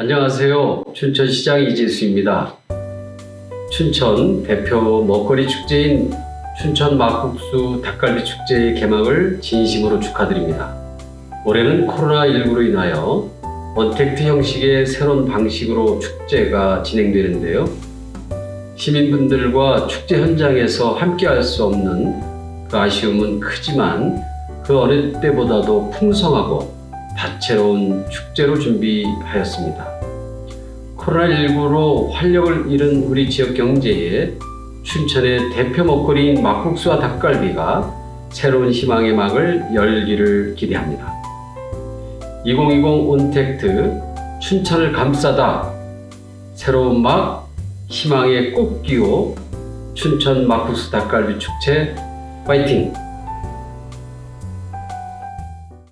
안녕하세요. 춘천시장 이진수입니다. 춘천 대표 먹거리 축제인 춘천 막국수 닭갈비 축제의 개막을 진심으로 축하드립니다. 올해는 코로나19로 인하여 언택트 형식의 새로운 방식으로 축제가 진행되는데요. 시민분들과 축제 현장에서 함께 할 수 없는 그 아쉬움은 크지만 그 어느 때보다도 풍성하고 다채로운 축제로 준비하였습니다. 코로나19로 활력을 잃은 우리 지역 경제에 춘천의 대표 먹거리인 막국수와 닭갈비가 새로운 희망의 막을 열기를 기대합니다. 2020 온택트 춘천을 감싸다 새로운 막 희망의 꽃기호 춘천 막국수 닭갈비 축제 파이팅!